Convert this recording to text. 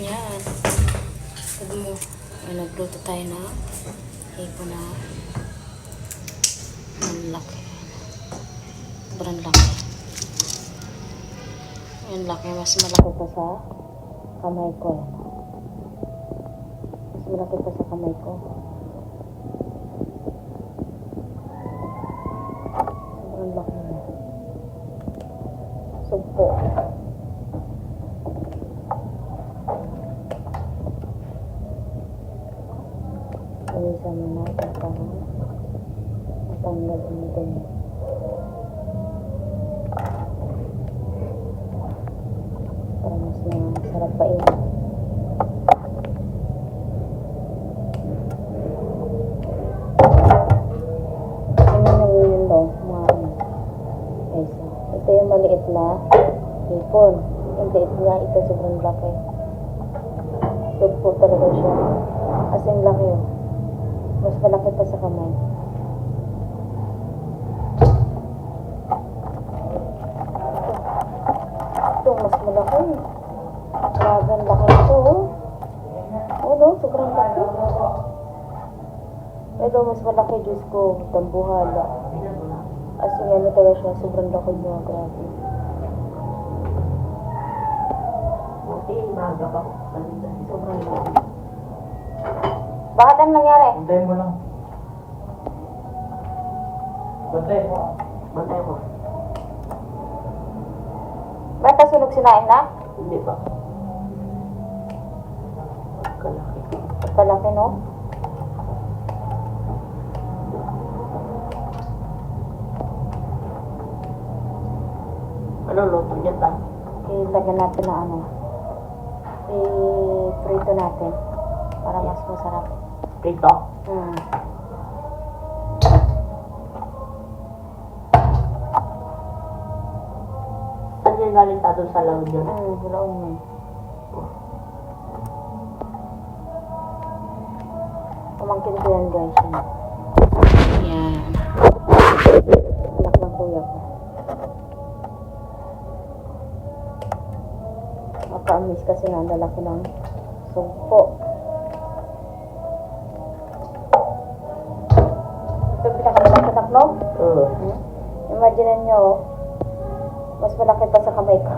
Yan. Sabi mo, ay nagluto tayo na hipon na ang laki. Sobrang laki. Ang laki. Mas malaki pa sa kamay ko. Mas malaki pa sa kamay ko. Sobrang laki na. Sugpo. Alisan mo natin para matanggal ang dumi. Para mas masarap pa yun. Na ito yung maliit na hipon. Yung liit niya, ito sobrang laki. Sugpo talaga siya. As in laki yun. Mas malaki pa sa kamay. Ito, mas malaki. Grabe, ang laki nito, oh. Oh, no, sobrang laki. Ito, mas malaki, Diyos ko. Tambuhala. As in, ano talaga siya, sobrang laki niya, grabe. Buti, maaga pa. Sobrang laki. Bakit ang nangyari? Hintayin mo lang. Bantay mo. Bantay mo. Ba't nasunog sinain na? Hindi pa. Kalaki. Kalaki, no? Ano luto niya ta? Ilagyan natin na ano. I-prito natin. Para mas masarap. Prito? Hmm. Saan niya galing ta doon sa laon niya? Hmm, bulaon mo. Pamangkin ko yan, guys. Yan. Anak ng kuya ko. Maka-miss kasi nga, ang lalaki ng sugpo. Ito pinakamalaki sa takno? Hmm? Imagine nyo, mas malaki pa sa kamay ko.